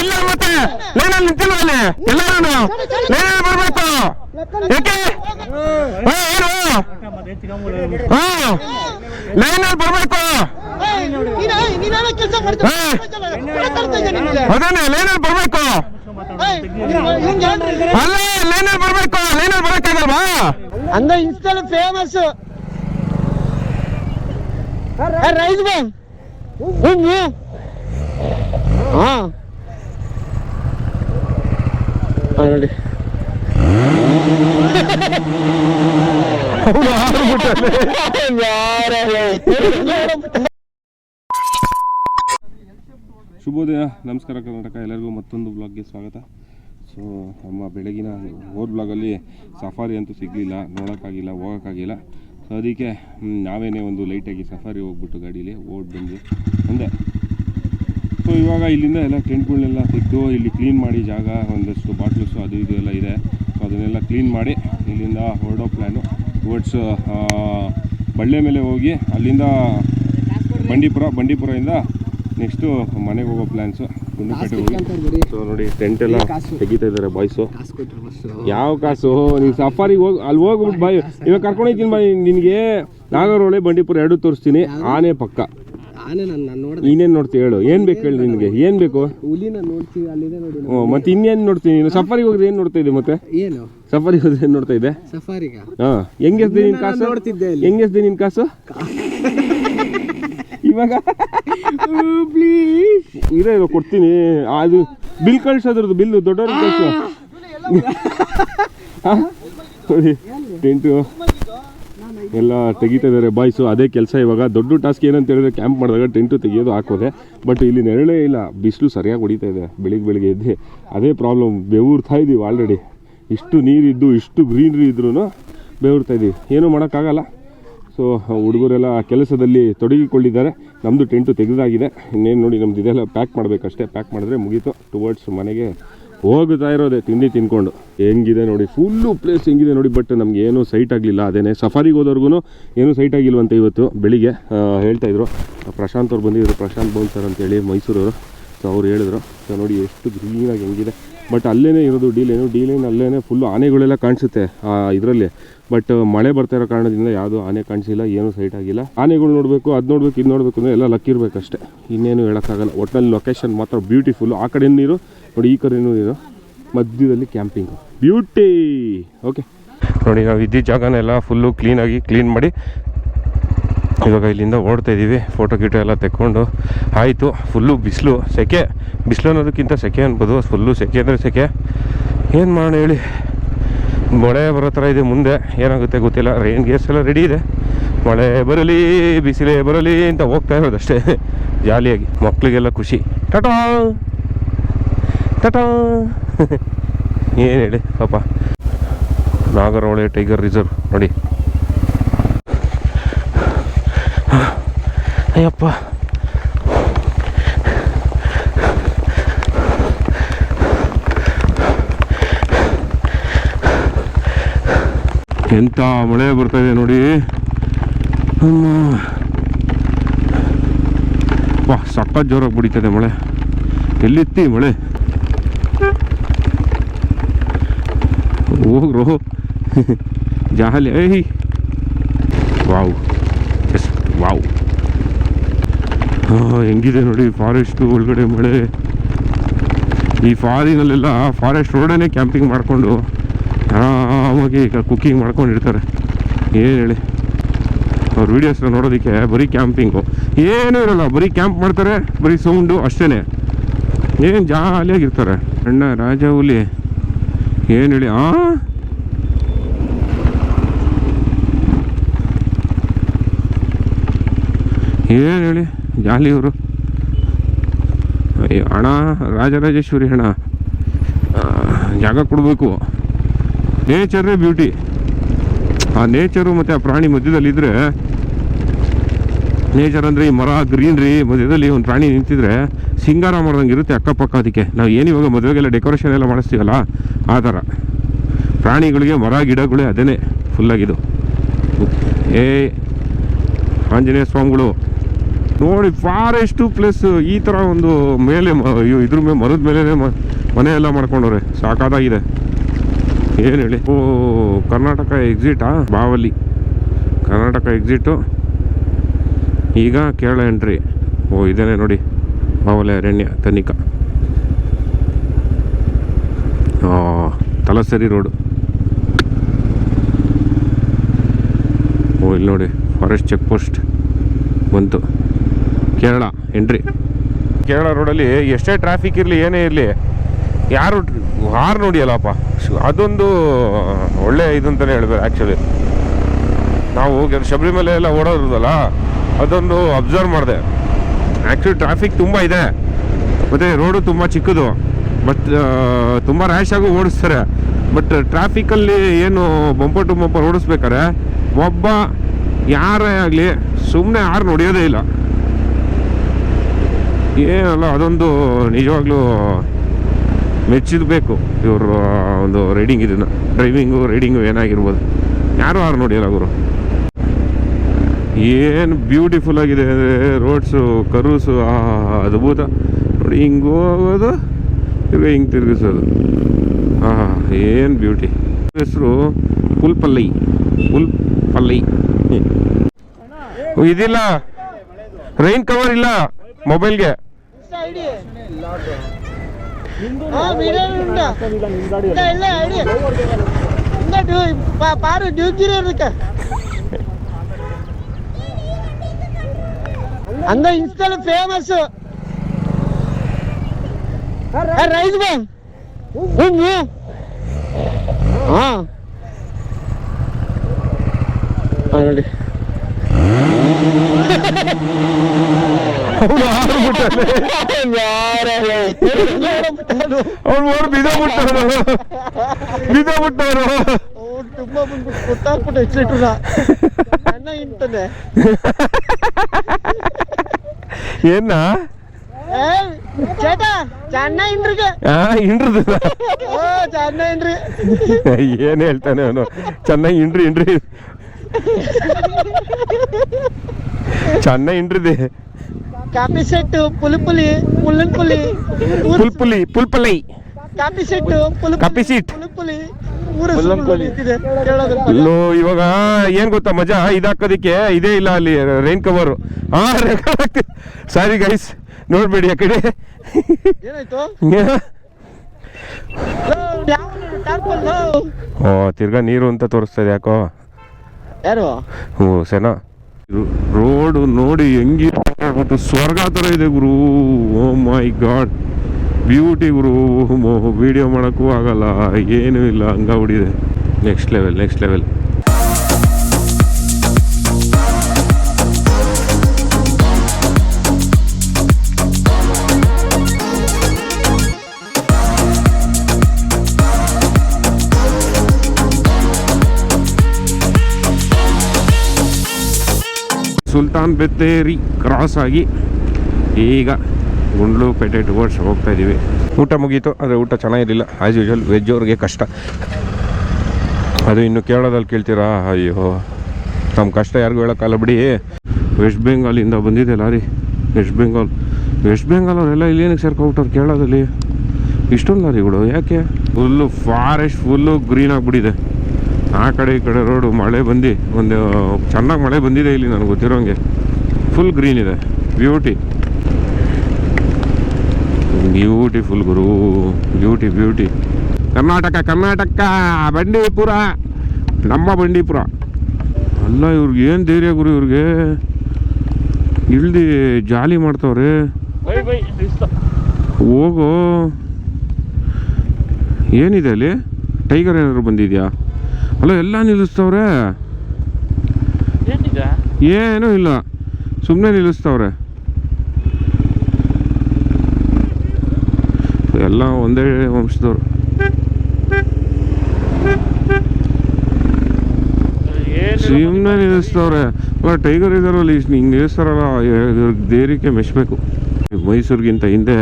ಇಲ್ಲ ಮತ್ತೆ. ನಾನು ನಿಂತಿಲ್ವ ಅಲ್ಲಿ ಎಲ್ಲ ನಾನು ಬರ್ಬೇಕು. ಯಾಕೆ? ಏ, ಏನು? ಹಾ ಲೈನಲ್ಲಿ ಬರ್ಬೇಕು. ಅದೇನೆ ಲೈನಲ್ಲಿ ಬರ್ಬೇಕು. ಅಲ್ಲ ಲೈನಲ್ಲಿ ಬರ್ಬೇಕು. ಲೈನಲ್ಲಿ ಬರಕ್ಕಾಗಲ್ವಾ? ಇನ್ಸ್ಟಾಲ್ ಫೇಮಸ್ ರೈಸ್ ಬ್ಯಾಂಕ್ ಹಾ. ನೋಡಿ. ಶುಭೋದಯ, ನಮಸ್ಕಾರ ಕರ್ನಾಟಕ, ಎಲ್ಲರಿಗೂ ಮತ್ತೊಂದು ಬ್ಲಾಗ್ಗೆ ಸ್ವಾಗತ. ಸೊ ನಮ್ಮ ಬೆಳಗಿನ ಓರ್ ಬ್ಲಾಗಲ್ಲಿ ಸಫಾರಿ ಅಂತೂ ಸಿಗಲಿಲ್ಲ, ನೋಡೋಕ್ಕಾಗಿಲ್ಲ, ಹೋಗೋಕ್ಕಾಗಿಲ್ಲ. ಸೊ ಅದಕ್ಕೆ ನಾವೇನೇ ಒಂದು ಲೈಟಾಗಿ ಸಫಾರಿ ಹೋಗ್ಬಿಟ್ಟು ಗಾಡೀಲಿ ಓಡ್ ಬಂದು ಒಂದೇ ಸೊ ಇವಾಗ ಇಲ್ಲಿಂದ ಎಲ್ಲ ಟೆಂಟ್ಗಳನ್ನೆಲ್ಲ ತೆಗೆದು ಇಲ್ಲಿ ಕ್ಲೀನ್ ಮಾಡಿ ಜಾಗ, ಒಂದಷ್ಟು ಬಾಟ್ಲುಸು ಅದು ಇದು ಎಲ್ಲ ಇದೆ. ಸೊ ಅದನ್ನೆಲ್ಲ ಕ್ಲೀನ್ ಮಾಡಿ ಇಲ್ಲಿಂದ ಹೊರಡೋ ಪ್ಲ್ಯಾನು ಟುವರ್ಡ್ಸ್ ಬಳ್ಳೆ ಮೇಲೆ ಹೋಗಿ ಅಲ್ಲಿಂದ ಬಂಡೀಪುರ, ಬಂಡೀಪುರದಿಂದ ನೆಕ್ಸ್ಟು ಮನೆಗೆ ಹೋಗೋ ಪ್ಲ್ಯಾನ್ಸು ಗುಂಡುಪೇಟೆ ಹೋಗಿ. ಸೊ ನೋಡಿ ಟೆಂಟ್ ಎಲ್ಲ ತೆಗಿತಾ ಇದ್ದಾರೆ ಬಾಯ್ಸು ಯಾವ ಕಾಸು? ನೀವು ಸಫಾರಿಗೆ ಹೋಗಿ, ಅಲ್ಲಿ ಹೋಗ್ಬಿಟ್ಟು ಬಾಯ್ ಇವಾಗ ಕರ್ಕೊಂಡೋಗ್ತೀನಿ ಬಾಯ್ ನಿನಗೆ ನಾಗರೋಳೆ ಬಂಡೀಪುರ ಎರಡೂ ತೋರಿಸ್ತೀನಿ. ಆನೆ ಪಕ್ಕ. ಆನೆ ಇನ್ನೇನು ನೋಡ್ತೀವಿ ಹೇಳು. ಏನು ಬೇಕು ಹೇಳಿ ನಿನಗೆ? ಏನು ಬೇಕು? ಹುಲಿನ ನೋಡ್ತೀವಿ ಅಲ್ಲಿದೆ ನೋಡಿ ಹ್ಞೂ ಮತ್ತೆ ಇನ್ನೇನು ನೋಡ್ತೀನಿ ನೀನು? ಸಫಾರಿಗೆ ಹೋದ್ರೆ ಏನು ನೋಡ್ತಾ ಇದೆ ಮತ್ತೆ? ಏನು? ಸಫಾರಿಗೆ ಹೋದ್ರೆ ಏನು ನೋಡ್ತಾ ಇದೆ ಸಫಾರಿಗ ಹಾಂ. ಹೆಂಗೆಸ್ದೆ ನಿನ್ನ ಕಾಸು? ನೋಡ್ತಿದ್ದೆ ಅಲ್ಲಿ. ನಿನ್ ನಿನ್ನ ಕಾಸು ಇವಾಗ? ಪ್ಲೀಸ್ ಇರೇ ಇರೋ ಕೊಡ್ತೀನಿ. ಅದು ಬಿಲ್ ಕಳ್ಸೋದ್ರದ್ದು ಬಿಲ್ ದೊಡ್ಡವ್ರಿಗೆ ಕಳ್ಸು. ಟೆಂಟು ಎಲ್ಲ ತೆಗಿತಾ ಇದ್ದಾರೆ ಬಾಯ್ಸು, ಅದೇ ಕೆಲಸ ಇವಾಗ. ದೊಡ್ಡ ಟಾಸ್ಕ್ ಏನಂತ ಹೇಳಿದ್ರೆ ಕ್ಯಾಂಪ್ ಮಾಡಿದಾಗ ಟೆಂಟು ತೆಗಿಯೋದು ಹಾಕೋದೆ. ಬಟ್ ಇಲ್ಲಿ ನೆರಳೇ ಇಲ್ಲ. ಬಿಸಿಲು ಸರಿಯಾಗಿ ಹೊಡಿತಾ ಇದೆ. ಬೆಳಿಗ್ಗೆ ಬೆಳಿಗ್ಗೆ ಎದ್ದು. ಅದೇ ಪ್ರಾಬ್ಲಮ್ ಬೆವರ್ತಾ ಇದ್ದೀವಿ ಆಲ್ರೆಡಿ ಇಷ್ಟು ನೀರಿದ್ದು, ಇಷ್ಟು ಗ್ರೀನ್ರಿ ಇದ್ರೂ ಬೆವರ್ತಾ ಇದ್ದೀವಿ ಏನೂ ಮಾಡೋಕ್ಕಾಗಲ್ಲ. ಸೊ ಹುಡುಗರೆಲ್ಲ ಕೆಲಸದಲ್ಲಿ ತೊಡಗಿಕೊಂಡಿದ್ದಾರೆ. ನಮ್ಮದು ಟೆಂಟು ತೆಗೆದಾಗಿದೆ. ಇನ್ನೇನು ನೋಡಿ ನಮ್ದು ಇದೆಲ್ಲ ಪ್ಯಾಕ್ ಮಾಡಬೇಕಷ್ಟೇ. ಪ್ಯಾಕ್ ಮಾಡಿದ್ರೆ ಮುಗೀತು. ಟುವರ್ಡ್ಸ್ ಮನೆಗೆ ಹೋಗ್ತಾ ಇರೋದೆ, ತಿಂಡಿ ತಿನ್ಕೊಂಡು. ಹೆಂಗಿದೆ ನೋಡಿ ಫುಲ್ಲು ಪ್ಲೇಸ್ ಹೆಂಗಿದೆ ನೋಡಿ ಬಟ್ ನಮ್ಗೆ ಏನು ಸೈಟ್ ಆಗಲಿಲ್ಲ. ಅದೇನೆ ಸಫಾರಿಗೆ ಹೋದವ್ರಿಗೂ ಏನೂ ಸೈಟ್ ಆಗಿಲ್ವಂತೆ ಇವತ್ತು, ಬೆಳಿಗ್ಗೆ. ಹೇಳ್ತಾ ಇದ್ರು. ಪ್ರಶಾಂತ್ ಅವ್ರು ಬಂದಿದ್ರು. ಪ್ರಶಾಂತ್ ಬೋನ್ ಸರ್ ಅಂತೇಳಿ ಮೈಸೂರವರು. ಸೊ ಅವ್ರು ಹೇಳಿದ್ರು. ಸೊ ನೋಡಿ ಎಷ್ಟು ಗ್ರೀನಾಗಿ ಹೆಂಗಿದೆ. ಬಟ್ ಅಲ್ಲೇ ಇರೋದು ಡೀಲೇನು ಡೀಲೇನ್ ಅಲ್ಲೇ ಫುಲ್ಲು ಆನೆಗಳೆಲ್ಲ ಕಾಣಿಸುತ್ತೆ ಇದರಲ್ಲಿ. ಬಟ್ ಮಳೆ ಬರ್ತಾ ಇರೋ ಕಾರಣದಿಂದ ಯಾವುದೂ ಆನೆ ಕಾಣಿಸಿಲ್ಲ, ಏನೂ ಸೈಟ್ ಆಗಿಲ್ಲ. ಆನೆಗಳು ನೋಡಬೇಕು, ಅದು ನೋಡಬೇಕು, ಇದು ನೋಡಬೇಕು ಅಂದರೆ ಎಲ್ಲ ಲಕ್ ಇರಬೇಕಷ್ಟೇ. ಇನ್ನೇನು ಹೇಳೋಕ್ಕಾಗಲ್ಲ. ಒಟ್ಟಿನಲ್ಲಿ ಲೊಕೇಶನ್ ಮಾತ್ರ ಬ್ಯೂಟಿಫುಲ್ ಆ ಕಡೆ ನೀರು ನೋಡಿ ಈ ಕಡೆನೂ ನೀರು ಮಧ್ಯದಲ್ಲಿ ಕ್ಯಾಂಪಿಂಗ್. ಬ್ಯೂಟಿ! ಓಕೆ. ನೋಡಿ, ನಾವು ಇದ್ದಿದ್ದ ಜಾಗನೆಲ್ಲ ಫುಲ್ಲು ಕ್ಲೀನಾಗಿ ಕ್ಲೀನ್ ಮಾಡಿ ಇವಾಗ ಇಲ್ಲಿಂದ ಓಡ್ತಾ ಇದ್ದೀವಿ ಫೋಟೋ ಗೀಟೋ ಎಲ್ಲ ತೆಕ್ಕೊಂಡು. ಆಯಿತು ಫುಲ್ಲು ಬಿಸಿಲು, ಸೆಕೆ. ಬಿಸಿಲು ಅನ್ನೋದಕ್ಕಿಂತ ಸೆಕೆ ಅನ್ಬೋದು. ಫುಲ್ಲು ಸೆಕೆ ಅಂದರೆ ಸೆಕೆ. ಏನು ಮಾಡೋಣ ಹೇಳಿ? ಮಳೆ ಬರೋ ಥರ ಇದೆ ಮುಂದೆ. ಏನಾಗುತ್ತೆ ಗೊತ್ತಿಲ್ಲ. ರೈನ್ ಗೇರ್ಸ್ ಎಲ್ಲ ರೆಡಿ ಇದೆ. ಮಳೆ ಬರಲಿ, ಬಿಸಿಲೇ ಬರಲಿ ಅಂತ ಹೋಗ್ತಾ ಇರೋದು ಅಷ್ಟೇ ಜಾಲಿಯಾಗಿ ಮಕ್ಕಳಿಗೆಲ್ಲ ಖುಷಿ. ಟಟಾ! ಟಟಾ. ಏನು ಹೇಳಿ, ಪಾಪ. ನಾಗರಹೊಳೆ ಟೈಗರ್ ರಿಸರ್ವ್ ನೋಡಿ. ಅಯ್ಯಪ್ಪ. ಎಂಥ ಮಳೆ ಬರ್ತಾಯಿದೆ ನೋಡಿ. ವಾ, ಸಖತ್ ಜೋರಾಗಿ ಬಿಡಿತದೆ ಮಳೆ. ಎಲ್ಲಿತ್ತಿ ಮಳೆ? ಹೋಗ್ರು ಜಾಲಿ ಏಯ್. ವಾವ್. Yes wow. ಆ, ಹೆಂಗಿದೆ ನೋಡಿ ಫಾರೆಸ್ಟು ಒಳಗಡೆ ಮಳೆ. ಈ ಫಾರಿನಲ್ಲೆಲ್ಲ ಫಾರೆಸ್ಟ್ ರೋಡನ್ನೇ ಕ್ಯಾಂಪಿಂಗ್ ಮಾಡಿಕೊಂಡು ಆರಾಮಾಗಿ ಕುಕ್ಕಿಂಗ್ ಮಾಡ್ಕೊಂಡಿರ್ತಾರೆ. ಏನು ಹೇಳಿ. ಅವ್ರ ವೀಡಿಯೋಸ್ ನೋಡೋದಕ್ಕೆ ಬರೀ ಕ್ಯಾಂಪಿಂಗು ಏನೂ ಇರಲ್ಲ ಬರೀ ಕ್ಯಾಂಪ್ ಮಾಡ್ತಾರೆ ಬರೀ ಸೌಂಡು ಅಷ್ಟೇ ಏನು ಜಾಲಿಯಾಗಿರ್ತಾರೆ. ಅಣ್ಣ ರಾಜ ಹುಲಿ ಏನು ಹೇಳಿ, ಆ? ಏನು ಹೇಳಿ, ಜಾಲಿ ಇವರು. ಹಣ ರಾಜರಾಜೇಶ್ವರಿ ಅಣ್ಣ. ಜಾಗ ಕೊಡಬೇಕು. ನೇಚರೇ ಬ್ಯೂಟಿ. ಆ ನೇಚರು ಮತ್ತು ಆ ಪ್ರಾಣಿ ಮಧ್ಯದಲ್ಲಿದ್ದರೆ ನೇಚರ್ ಅಂದರೆ ಈ ಮರ, ಗ್ರೀನ್ರಿ ಮಧ್ಯದಲ್ಲಿ ಒಂದು ಪ್ರಾಣಿ ನಿಂತಿದ್ರೆ ಸಿಂಗಾರ ಮಾಡ್ದಂಗೆ ಇರುತ್ತೆ ಅಕ್ಕಪಕ್ಕ ಅದಕ್ಕೆ. ನಾವು ಏನು ಇವಾಗ ಮದುವೆಗೆಲ್ಲ ಡೆಕೋರೇಷನ್ ಎಲ್ಲ ಮಾಡಿಸ್ತೀವಲ್ಲ, ಆ ಥರ. ಪ್ರಾಣಿಗಳಿಗೆ ಮರ, ಗಿಡಗಳೇ ಅದೇ ಫುಲ್ಲಾಗಿದು ಏ, ಆಂಜನೇಯ ಸ್ವಾಮಿಗಳು, ನೋಡಿ ಫಾರೆಸ್ಟು ಪ್ಲಸ್ ಈ ಥರ ಒಂದು ಮೇಲೆ ಇದ್ರ ಮೇಲೆ ಮರದ ಮೇಲೆ ಮನೆ ಎಲ್ಲ ಮಾಡ್ಕೊಂಡವ್ರೆ. ಸಾಕಾದಾಗಿದೆ. ಏನು ಹೇಳಿ? ಓ, ಕರ್ನಾಟಕ ಎಕ್ಸಿಟಾ ಬಾವಲಿ. ಕರ್ನಾಟಕ ಎಕ್ಸಿಟು ಈಗ ಕೇರಳ ಎಂಟ್ರಿ ಓ ಇದೇನೆ ನೋಡಿ. ಬಾವಲಿ ಅರಣ್ಯ ತನಿಖಾ. ತಲಸರಿ ರೋಡು. ಓ, ಇಲ್ಲಿ ನೋಡಿ ಫಾರೆಸ್ಟ್ ಚೆಕ್ ಪೋಸ್ಟ್ ಬಂತು. ಕೇರಳ ಎಂಟ್ರಿ ಕೇರಳ ರೋಡಲ್ಲಿ ಎಷ್ಟೇ ಟ್ರಾಫಿಕ್ ಇರಲಿ, ಏನೇ ಇರಲಿ, ಯಾರು ಹಾರ್ ನೋಡಿಯಲ್ಲಪ್ಪ. ಅದೊಂದು ಒಳ್ಳೆ ಇದು ಅಂತಲೇ ಹೇಳ್ಬೇಕು ಆ್ಯಕ್ಚುಲಿ ನಾವು ಶಬರಿಮಲೆ ಎಲ್ಲ ಓಡೋದ್ರದಲ್ಲ ಅದೊಂದು ಅಬ್ಸರ್ವ್ ಮಾಡಿದೆ. ಆ್ಯಕ್ಚುಲಿ ಟ್ರಾಫಿಕ್ ತುಂಬ ಇದೆ. ಮತ್ತು ರೋಡು ತುಂಬ ಚಿಕ್ಕದು. ಬಟ್ ತುಂಬ ರ್ಯಾಶ್ ಆಗಿ ಓಡಿಸ್ತಾರೆ. ಬಟ್ ಟ್ರಾಫಿಕಲ್ಲಿ ಏನು ಬಂಪರ್ ಟು ಬಂಪರ್ ಓಡಿಸ್ಬೇಕಾರೆ ಒಬ್ಬ ಯಾರೇ ಆಗಲಿ ಸುಮ್ಮನೆ ಯಾರು ನೋಡಿಯೋದೇ ಇಲ್ಲ. ಏನಲ್ಲ, ಅದೊಂದು ನಿಜವಾಗ್ಲೂ ಮೆಚ್ಚಿದಬೇಕು ಇವರು ಒಂದು ರೈಡಿಂಗ್ ಇದನ್ನು. ಡ್ರೈವಿಂಗು ರೈಡಿಂಗು ಏನಾಗಿರ್ಬೋದು. ಯಾರು ಯಾರು ನೋಡಿಯಲ್ಲ ಅವರು ಏನು ಬ್ಯೂಟಿಫುಲ್ ಆಗಿದೆ ಅಂದರೆ ರೋಡ್ಸು ಕರುಸು ಅದ್ಭುತ. ನೋಡಿ, ಹಿಂಗೆ ಹೋಗೋದು, ತಿರ್ಗಿ ಹಿಂಗೆ ತಿರುಗಿಸೋದು. ಹಾಂ ಏನು ಬ್ಯೂಟಿ ಹೆಸರು ಪುಲ್ಪಲ್ಲೈ. ಪುಲ್ಪಲ್ಲೈ. ಇದಿಲ್ಲ. ರೈನ್ ಕವರ್ ಇಲ್ಲ ಮೊಬೈಲ್ಗೆ. ஆ அந்த இன்ஸ்டால ஃபேமஸ் ரைஸ் பே உங்க ஆ ಆ, ನೋಡಿ ಅವ್ನು ಓಡ್ ಬಿದ ಬಿಟ್ಟವ್ರು ಬಿದ ಬಿಟ್ಟವ್ರು ಅವ್ರು ತುಂಬಾ ಬಂದ್ಬಿಟ್ಟು ಗೊತ್ತಾಗ್ಬಿಟ್ಟು ಹೆಚ್ಚಿಟ್ರ ಅಣ್ಣ ಇಂತಾನೆ என்ன ಏನ್ ಹೇಳ್ತಾನೆ ಅವನು ಚೆನ್ನಾಗಿ ಇಂಡ್ರಿ ಇಂಡ್ರಿ ಚೆನ್ನಾಗಿ ಇಂಡ್ರಿದೆ ಕಾಫಿ ಸೆಟ್ಟು ಪುಲಿ ಪುಲಿ ಪುಲ್ಲನ್ ಪುಲಿ ಪುಲ್ ಪುಲಿ ಪುಲ್ ಪಲೈ ಕಾಫಿ ಸೆಟ್ಟು ಪುಲ್ ಕಾಫಿ ಸೀಟ್ ಪುಲಿ ಪುಲಿ ಇವಾಗ ಏನ್ ಗೊತ್ತಾ ಮಜಾ ಇದಾಕೋದಿಕ್ಕೆ ಇದೇ ಇಲ್ಲ ಅಲ್ಲಿ ರೈನ್ ಕವರ್ ಹಾ ಸಾರಿ ಗೈಸ್ ನೋಡ್ಬೇಡಿ ಆ ಕಡೆ. ಓ ತಿರ್ಗಾ ನೀರು ಅಂತ ತೋರಿಸ್ತದೆ ಯಾಕೋ? ಯಾರು? ಓ ಸೆನಾ. ರೋಡ್ ನೋಡಿ ಹೆಂಗಿ ಸ್ವರ್ಗ ತರ ಇದೆ ಗುರು. Oh my god. ಬ್ಯೂಟಿ ಗುರು ವಿಡಿಯೋ ಮಾಡೋಕ್ಕೂ ಆಗಲ್ಲ ಏನೂ ಇಲ್ಲ ಹಂಗ ಹೊಡಿದೆ next level next level Sultan Bathery cross ಆಗಿ, ಈಗ ಗುಂಡ್ಲುಪೇಟೆ ಟುವರ್ಡ್ಸ್ ಹೋಗ್ತಾ ಇದ್ದೀವಿ ಊಟ ಮುಗೀತು, ಆದರೆ ಊಟ ಚೆನ್ನಾಗಿರಲಿಲ್ಲ. ಆ್ಯಸ್ ಯೂಶ್ವಲ್ ವೆಜ್ ಅವ್ರಿಗೆ ಕಷ್ಟ. ಅದು ಇನ್ನು ಕೇರಳದಲ್ಲಿ ಕೇಳ್ತೀರಾ? ಅಯ್ಯೋ ನಮ್ಮ ಕಷ್ಟ ಯಾರಿಗೂ ಹೇಳೋಕ್ಕಲ್ಲ ಬಿಡಿ. ವೆಸ್ಟ್ ಬೆಂಗಾಲಿಂದ ಬಂದಿದೆ lorry. West Bengal West Bengal ಅವರೆಲ್ಲ ಇಲ್ಲಿ ಏನಕ್ಕೆ ಸೇರ್ಕೊಬಿಟ್ಟವ್ರು ಕೇರಳದಲ್ಲಿ? ಇಷ್ಟೊಂದು ಲಾರಿಗಳು, ಯಾಕೆ? ಫುಲ್ಲು ಫಾರೆಸ್ಟ್ ಫುಲ್ಲು ಗ್ರೀನ್ ಆಗಿಬಿಟ್ಟಿದೆ. ಆ ಕಡೆ ಈ ಕಡೆ ರೋಡು ಮಳೆ ಬಂದು, ಒಂದು, ಚೆನ್ನಾಗಿ ಮಳೆ ಬಂದಿದೆ ಇಲ್ಲಿ, ನನಗೆ ಗೊತ್ತಿರೋಂಗೆ. ಫುಲ್ ಗ್ರೀನ್ ಇದೆ. ಬ್ಯೂಟಿ ಬ್ಯೂಟಿಫುಲ್ ಗುರು ಬ್ಯೂಟಿ ಬ್ಯೂಟಿ ಕರ್ನಾಟಕ ಕರ್ನಾಟಕ ಬಂಡೀಪುರ ನಮ್ಮ ಬಂಡೀಪುರ ಅಲ್ಲ ಇವ್ರಿಗೆ ಏನು ಧೈರ್ಯ ಗುರು ಇವ್ರಿಗೆ? ಇಳ್ದು ಜಾಲಿ ಮಾಡ್ತವ್ರೆ. ಹೋಗು. ಏನಿದೆ ಅಲ್ಲಿ? ಟೈಗರ್ ಏನಾದ್ರು ಬಂದಿದ್ಯಾ? ಅಲ್ಲ ಎಲ್ಲ ನಿಲ್ಲಿಸ್ತವ್ರೆ. ಏನೂ ಇಲ್ಲ. ಸುಮ್ಮನೆ ನಿಲ್ಲಿಸ್ತವ್ರೆ. ಎಲ್ಲ ಒಂದೇ ವಂಶದವರು. ಸುಮ್ಮನೆ ನಿಲ್ಲಿಸ್ತವ್ರೆ ಟೈಗರ್ ಇದಾರಲ್ಲ ಇಷ್ಟು ಹಿಂಗೆ ನಿಲ್ಲಿಸ್ತಾರಲ್ಲ ದೇರಿಕೆ ಮೆಚ್ಚಬೇಕು. ಮೈಸೂರಿಗಿಂತ ಹಿಂದೆ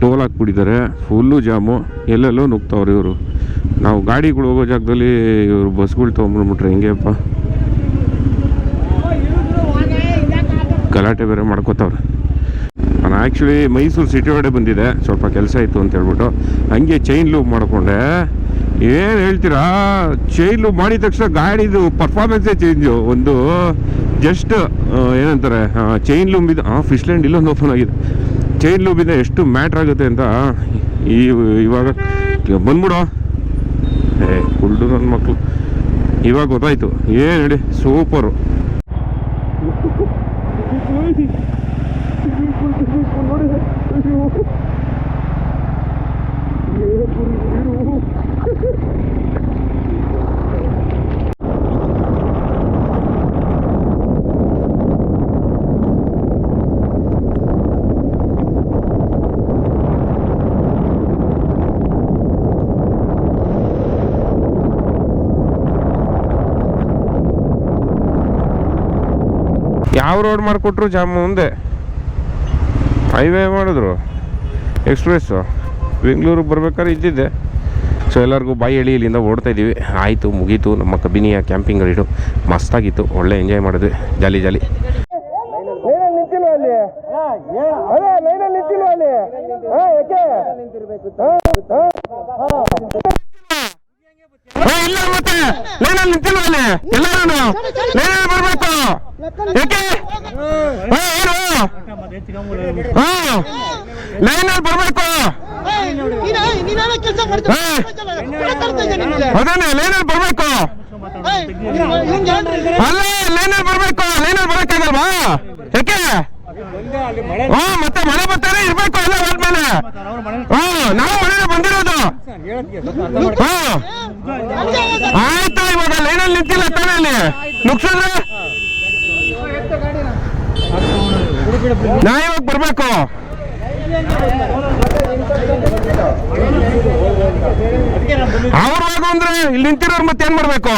ಟೋಲ್ ಹಾಕ್ಬಿಟ್ಟಿದ್ದಾರೆ ಫುಲ್ಲು ಜಾಮು, ಎಲ್ಲೆಲ್ಲೋ ನುಗ್ತಾವ್ರೆ ಇವರು. ನಾವು ಗಾಡಿಗಳು ಹೋಗೋ ಜಾಗದಲ್ಲಿ ಇವರು ಬಸ್ಗಳು ತೊಗೊಂಡ್ಬಿಟ್ರೆ ಹೆಂಗೆಪ್ಪ? ಗಲಾಟೆ ಬೇರೆ ಮಾಡ್ಕೋತವ್ರೆ. ನಾನು ಆ್ಯಕ್ಚುಲಿ ಮೈಸೂರು ಸಿಟಿ ಒಳಗಡೆ ಬಂದಿದೆ. ಸ್ವಲ್ಪ ಕೆಲಸ ಇತ್ತು ಅಂತ ಹೇಳ್ಬಿಟ್ಟು ಹಂಗೆ ಚೈನ್ ಲೂಪ್ ಮಾಡಿಕೊಂಡೆ. ಏನು ಹೇಳ್ತೀರಾ? ಚೈನ್ ಲೂಪ್ ಮಾಡಿದ ತಕ್ಷಣ ಗಾಡಿದು ಪರ್ಫಾರ್ಮೆನ್ಸೇ ಚೇಂಜು ಒಂದು ಜಸ್ಟ್ ಏನಂತಾರೆ ಚೈನ್ ಲೂಬಿಂದ ಹಾಂ ಫಿಶ್ಲ್ಯಾಂಡ್ ಇಲ್ಲೊಂದು ಓಪನ್ ಆಗಿದೆ. ಚೈನ್ ಲೂಬಿಂದ ಎಷ್ಟು ಮ್ಯಾಟ್ರ್ ಆಗುತ್ತೆ ಅಂತ ಈ, ಇವಾಗ ಬಂದ್ಬಿಡು. ಏ ಕುಲ್ಡು ನನ್ನ ಮಕ್ಕಳು ಇವಾಗ ಗೊತ್ತಾಯಿತು. ಏನು ಹೇಳಿ? ಸೂಪರು ಯಾವ ರೋಡ್ ಮಾಡಿಕೊಟ್ರು ಜಾಮ್ ಮುಂದೆ? ಹೈವೇ ಮಾಡಿದ್ರು. ಎಕ್ಸ್ಪ್ರೆಸ್ಸು ಬೆಂಗಳೂರಿಗೆ ಬರ್ಬೇಕಾದ್ರೆ ಇದ್ದಿದ್ದೆ. ಸೊ ಎಲ್ಲರಿಗೂ ಬಾಯಿ ಎಳಿ ಇಲ್ಲಿಂದ ಓಡ್ತಾ ಇದ್ದೀವಿ. ಆಯಿತು, ಮುಗೀತು. ನಮ್ಮ ಕಬಿನಿಯ ಕ್ಯಾಂಪಿಂಗ್ ರೈಡು ಮಸ್ತಾಗಿತ್ತು. ಒಳ್ಳೆ ಎಂಜಾಯ್ ಮಾಡಿದ್ವಿ. ಜಾಲಿ ಜಾಲಿ. ನಿಂತಿಲ್ವ ಅಲ್ಲಿ ಎಲ್ಲರೂ ಬರ್ಬೇಕು? ಲೈನಲ್ಲಿ ಬರ್ಬೇಕು. ಅದೇನೆ ಲೈನಲ್ಲಿ ಬರ್ಬೇಕು. ಅಲ್ಲ, ಲೈನಲ್ಲಿ ಬರ್ಬೇಕು. ಲೈನಲ್ಲಿ ಬರಕ್ಕಾಗಲ್ವಾ? ಯಾಕೆ ಹಾ, ಮತ್ತೆ ಮಳೆ ಬರ್ತಾನೆ ಇರ್ಬೇಕು ಎಲ್ಲ ಹೋದ್ಮೇಲೆ. ಹಾ, ನಾವು ಮಳೆ ಆಯ್ತು ಇವಾಗ ಲೈನಲ್ಲಿ ನಿಂತಿಲ್ಲ ತಾನೇ ಅಲ್ಲಿ? ನುಗ್ಸಿದ್ರೆ? ನಾ ಇವಾಗ ಬರ್ಬೇಕು. ಅವ್ರು ಹೋಗು ಅಂದ್ರೆ ಇಲ್ಲಿ ನಿಂತಿರೋರು ಮತ್ತೆ ಏನ್ ಮಾಡ್ಬೇಕು?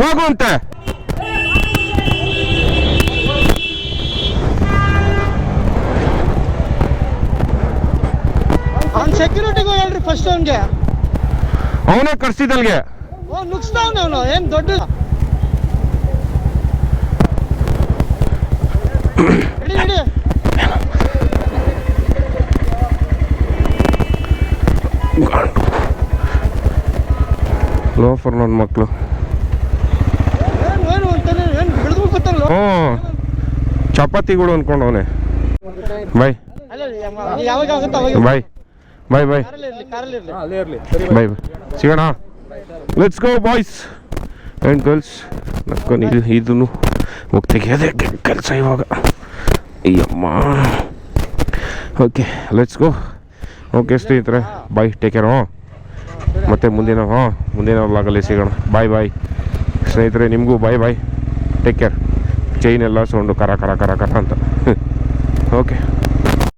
ಹೋಗು ಅಂತೆ. ಅವ್ನ್ ಸೆಕ್ಯೂರಿಟಿಗೂ ಹೇಳ್ರಿ ಫಸ್ಟ್ ಅವ್ನ್ಗೆ. ಅವನೇ ಕರ್ಸಿದಲ್ಗೆ ಓ ನುಗ್ಸ್ತಾವ್ನ ಅವನು ಏನ್ ದೊಡ್ಡ ಹಿಡಿ ಹಿಡಿ ಲೋಫರ್ ನನ್ನ ಮಕ್ಕಳು ಏನ್ ಏನು ಅಂತಾನೆ ಏನ್ ಹಿಡಿದು ಗೊತ್ತಲ್ಲ. ಹ್ಞೂ. ಚಪಾತಿಗಳು ಅನ್ಕೊಂಡವನೆ. ಬಾಯ್ ಅಲ್ಲ ಯಾವಾಗ ಆಗುತ್ತೆ ಅವಾಗ ಬಾಯ್ ಬಾಯ್ ಬಾಯ್ ಬಾಯ್ ಸಿಗೋಣ? Let's go boys and girls ನಕ್ಕೊಂಡು ಇದು ಇದನ್ನು ಹೋಗಿ ತೆಗಿಯೋದೇ ಕೆಲಸ ಇವಾಗ. ಅಯ್ಯಮ್ಮ. ಓಕೆ ಲೆಟ್ಸ್ ಗೋ ಓಕೆ ಸ್ನೇಹಿತರೆ ಬಾಯ್ ಟೇಕ್ ಕೇರ್ ಹಾಂ ಮತ್ತು ಮುಂದಿನ ಹಾಂ ಮುಂದಿನ ವ್ಲಾಗಲ್ಲಿ ಸಿಗೋಣ. ಬಾಯ್ ಬಾಯ್ ಸ್ನೇಹಿತರೆ, ನಿಮಗೂ bye bye take care chain ಎಲ್ಲ ಸೌಂಡು ಕರ ಕರ ಕರ ಕರ ಅಂತ. ಓಕೆ